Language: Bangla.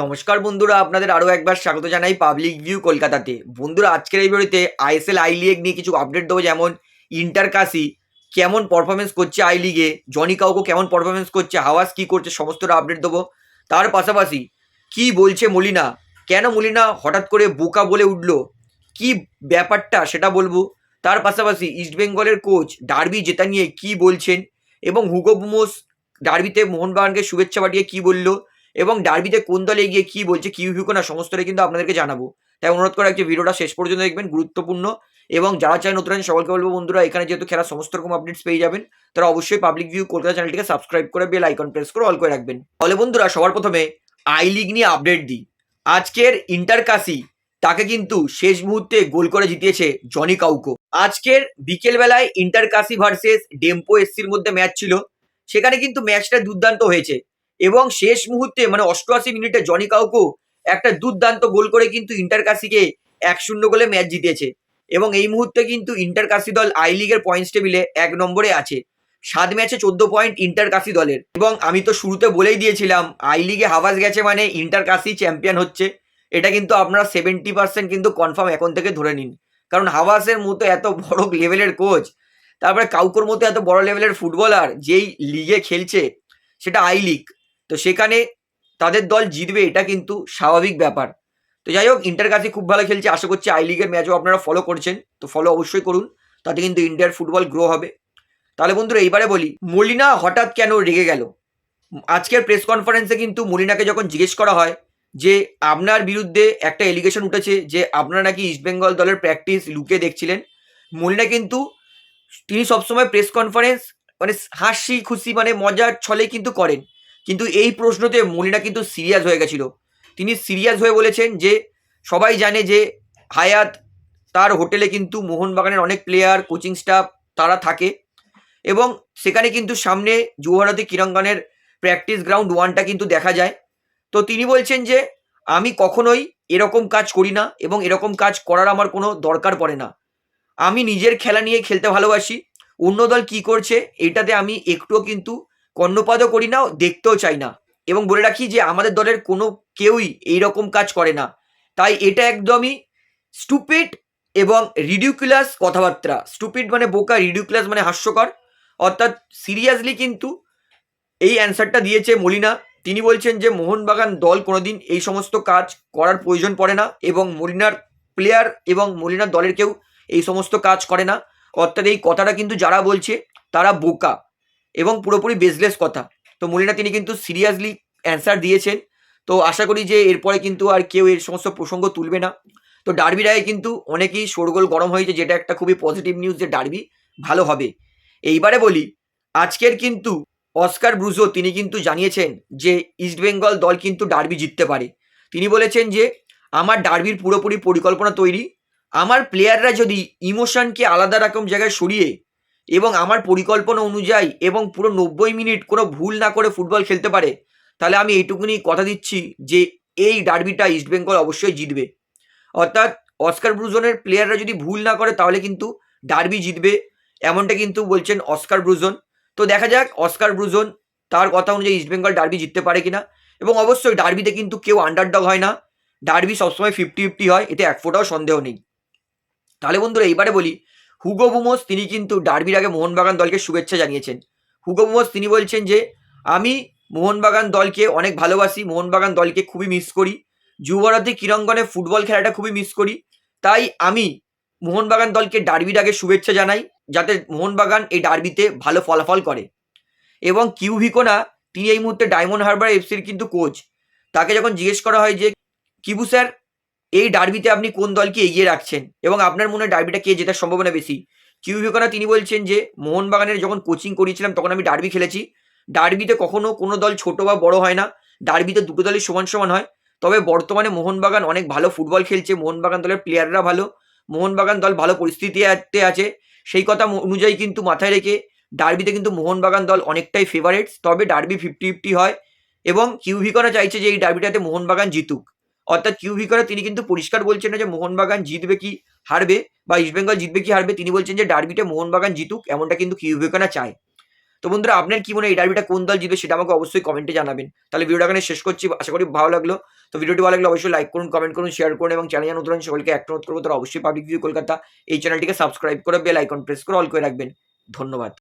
নমস্কার বন্ধুরা, আপনাদের আরও একবার স্বাগত জানাই পাবলিক ভিউ কলকাতাতে। বন্ধুরা, আজকের এই ভিডিওতে আইএসএল আই লিগ নিয়ে কিছু আপডেট দেবো, যেমন ইন্টার কাশি কেমন পারফরমেন্স করছে আই লিগে জনি কাউকো কেমন পারফরমেন্স করছে হাওয়াস কি করছে, সমস্তটা আপডেট দেবো। তার পাশাপাশি কি বলছে মলিনা? কেন মলিনা হঠাৎ করে বোকা বলে উঠল? কি ব্যাপারটা সেটা বলব? তার পাশাপাশি ইস্টবেঙ্গলের কোচ ডার্বি জেতা নিয়ে কি বলছেন? এবং হুগো বুমোস ডার্বিতে মোহনবাগানকে শুভেচ্ছা পাঠিয়ে কি বলল? এবং ডার্বিতে কোন দলে গিয়ে কি বলছে, কি ভিউকো না, সমস্তটাই কিন্তু আপনাদেরকে জানাব। তাই অনুরোধ করা হচ্ছে ভিডিওটা শেষ পর্যন্ত দেখবেন, গুরুত্বপূর্ণ এবং যারা চায় নতুন আছেন সকলকে বলব বন্ধুরা, এখানে যেহেতু খেলার সমস্ত রকম আপডেটস পেয়ে যাবেন, তারা অবশ্যই পাবলিক ভিউ কলকাতা চ্যানেলটিকে সাবস্ক্রাইব করে বেল আইকন প্রেস করে অল করে রাখবেন। তাহলে বন্ধুরা, সবার প্রথমে আই লিগ নিয়ে আপডেট দিই। আজকের ইন্টার কাশি তাকে কিন্তু শেষ মুহূর্তে গোল করে জিতিয়েছে জনি কাউকো আজকের বিকেলবেলায় ইন্টার কাশি ভার্সেস ডেম্পো এসসির মধ্যে ম্যাচ ছিল। সেখানে কিন্তু ম্যাচটা দুর্দান্ত হয়েছে। এবং শেষ মুহূর্তে মানে অষ্টআশি মিনিটে জনি কাউকো একটা দুর্দান্ত গোল করে কিন্তু ইন্টার কাশিকে এক শূন্য গোলে ম্যাচ জিতেছে। এবং এই মুহূর্তে কিন্তু ইন্টার কাশি দল আই লিগের পয়েন্টস টেবিলে এক নম্বরে আছে। সাত ম্যাচে চোদ্দ পয়েন্ট ইন্টার কাশি দলের। এবং আমি তো শুরুতে বলেই দিয়েছিলাম, আই লিগে হাওয়াস গেছে মানে ইন্টার কাশি চ্যাম্পিয়ন হচ্ছে। এটা কিন্তু আপনারা সেভেন্টি পার্সেন্ট কিন্তু কনফার্ম এখন থেকে ধরে নিন। কারণ হাওয়াসের মতো এত বড় লেভেলের কোচ, তারপরে কাউকোর মতো এত বড় লেভেলের ফুটবলার যেই লিগে খেলছে, সেটা আই লিগ। তো সেখানে তাদের দল জিতবে, এটা কিন্তু স্বাভাবিক ব্যাপার। তো যাই হোক, ইন্টার কাছে খুব ভালো খেলছে, আশা করছি আই লিগের ম্যাচও আপনারা ফলো করছেন, তো ফলো অবশ্যই করুন, তাতে কিন্তু ইন্ডিয়ার ফুটবল গ্রো হবে। তাহলে বন্ধুরা, এইবারে বলি, মলিনা হঠাৎ কেন রেগে গেল? আজকের প্রেস কনফারেন্সে কিন্তু মলিনাকে যখন জিজ্ঞেস করা হয় যে, আপনার বিরুদ্ধে একটা এলিগেশন উঠেছে যে, আপনারা নাকি ইস্টবেঙ্গল দলের প্র্যাকটিস লুকে দেখছিলেন? মলিনা কিন্তু, তিনি সবসময় প্রেস কনফারেন্স মানে হাসি খুশি মানে মজার ছলেই কিন্তু করেন। কিন্তু এই প্রশ্নতে মলিনা কিন্তু সিরিয়াস হয়ে গেছিল। তিনি সিরিয়াস হয়ে বলেছেন যে, সবাই জানে যে হায়াত তার হোটেলে কিন্তু মোহনবাগানের অনেক প্লেয়ার কোচিং স্টাফ তারা থাকে এবং সেখানে কিন্তু সামনে যুবভারতী ক্রীড়াঙ্গনের প্র্যাকটিস গ্রাউন্ড ওয়ানটা কিন্তু দেখা যায়। তো তিনি বলছেন যে, আমি কখনোই এরকম কাজ করি না এবং এরকম কাজ করার আমার কোনো দরকার পড়ে না। আমি নিজের খেলা নিয়ে খেলতে ভালোবাসি, অন্য দল কি করছে এটাতে আমি একটুও কিন্তু কর্ণপাতও করি না, দেখতেও চাই না। এবং বলে রাখি যে, আমাদের দলের কোনো কেউই এই রকম কাজ করে না। তাই এটা একদমই স্টুপিড এবং রিডিকুলাস কথাবার্তা। স্টুপিড মানে বোকা রিডিকুলাস মানে হাস্যকর। অর্থাৎ সিরিয়াসলি কিন্তু এই অ্যান্সারটা দিয়েছে মলিনা। তিনি বলছেন যে, মোহনবাগান দল কোনোদিন এই সমস্ত কাজ করার প্রয়োজন পড়ে না এবং মলিনার প্লেয়ার এবং মলিনার দলের কেউ এই সমস্ত কাজ করে না। অর্থাৎ এই কথাটা কিন্তু যারা বলছে, তারা বোকা। এবং পুরোপুরি বেসলেস কথা। তো মলিনা, তিনি কিন্তু সিরিয়াসলি অ্যান্সার দিয়েছেন। তো আশা করি যে এরপরে কিন্তু আর কেউ এর সমস্ত প্রসঙ্গ তুলবে না। তো ডার্বি রায়ে কিন্তু অনেকেই শোরগোল গরম হয়েছে, যেটা একটা খুবই পজিটিভ নিউজ যে ডার্বি ভালো হবে। এইবারে বলি, আজকের কিন্তু অস্কার ব্রুজো, তিনি কিন্তু জানিয়েছেন যে ইস্টবেঙ্গল দল কিন্তু ডার্বি জিততে পারে। তিনি বলেছেন যে, আমার ডার্বির পুরোপুরি পরিকল্পনা তৈরি। আমার প্লেয়াররা যদি ইমোশনকে আলাদা রকম জায়গায় সরিয়ে এবং আমার পরিকল্পনা অনুযায়ী এবং পুরো নব্বই মিনিট কোনো ভুল না করে ফুটবল খেলতে পারে, তাহলে আমি এইটুকুনি কথা দিচ্ছি যে এই ডার্বিটা ইস্টবেঙ্গল অবশ্যই জিতবে। অর্থাৎ অস্কার ব্রুজনের প্লেয়াররা যদি ভুল না করে, তাহলে কিন্তু ডার্বি জিতবে, এমনটা কিন্তু বলছেন অস্কার ব্রুজন তো দেখা যাক অস্কার ব্রুজন তার কথা অনুযায়ী ইস্টবেঙ্গল ডার্বি জিততে পারে কিনা। এবং অবশ্যই ডার্বিতে কিন্তু কেউ আন্ডারডগ হয় না। ডার্বি সবসময় ফিফটি ফিফটি হয়, এতে এক ফোটাও সন্দেহ নেই। তাহলে বন্ধুরা এইবারে বলি হুগো বুমোস তিনি কিন্তু ডার্বির আগে মোহনবাগান দলকে শুভেচ্ছা জানিয়েছেন। হুগো বুমোস তিনি বলছেন যে, আমি মোহনবাগান দলকে অনেক ভালোবাসি, মোহনবাগান দলকে খুবই মিস করি। যুবরাজ্যে ক্রীড়াঙ্গনে ফুটবল খেলাটা খুবই মিস করি। তাই আমি মোহনবাগান দলকে ডার্বির আগে শুভেচ্ছা জানাই, যাতে মোহনবাগান এই ডার্বিতে ভালো ফলাফল করে। এবং কিউ ভিকোনা, তিনি এই মুহূর্তে ডায়মন্ড হারবার এফসির কিন্তু কোচ তাকে যখন জিজ্ঞেস করা হয় যে, কিবু স্যার এই ডার্বিতে আপনি কোন দলকে এগিয়ে রাখছেন? এবং আপনার মনে হয় ডার্বিটা কে জেতার সম্ভাবনা বেশি? কিউ ভিকোনা তিনি বলছেন যে, মোহনবাগানের যখন কোচিং করিয়েছিলাম তখন আমি ডার্বি খেলেছি। ডার্বিতে কখনো কোনো দল ছোট বা বড় হয় না। ডার্বিতে দুটো দলই সমান সমান হয়। তবে বর্তমানে মোহনবাগান অনেক ভালো ফুটবল খেলছে। মোহনবাগান দলের প্লেয়াররা ভালো। মোহনবাগান দল ভালো পরিস্থিতিতে আছে। সেই কথা অনুযায়ী কিন্তু মাথায় রেখে ডার্বিতে কিন্তু মোহনবাগান দল অনেকটাই ফেভারেটস তবে ডার্বি ফিফটি ফিফটি হয়। এবং কিউভিকরা চাইছে যে এই ডার্বিটাতে মোহনবাগান জিতুক। অর্থাৎ কিউভিকরা তিনি কিন্তু পরিষ্কার বলছেন না যে মোহনবাগান জিতবে কি হারবে বা ইস্টবেঙ্গল জিতবে কি হারবে, তিনি বলছেন যে ডার্বিতে মোহনবাগান জিতুক, এমনটা কিন্তু কিউভিকনা চায়। তো বন্ধুরা, আপনার কি মনে হয় এই ডার্বিটা কোন দল জিতবে সেটা আমাকে অবশ্যই কমেন্টে জানাবেন। তাহলে ভিডিওটা এখানে শেষ করছি, আশা করি ভালো লাগল। তো ভিডিওটি ভালো লাগলে অবশ্যই লাইক করুন কমেন্ট করুন শেয়ার করুন এবং চ্যানেল নতুন সকলকে একটা অনুরোধ করব তারা অবশ্যই পাবলিক ভিউ কলকাতা, এই চ্যানেলটিকে সাবস্ক্রাইব করে বেল আইকন প্রেস করে অল করে রাখবেন। ধন্যবাদ।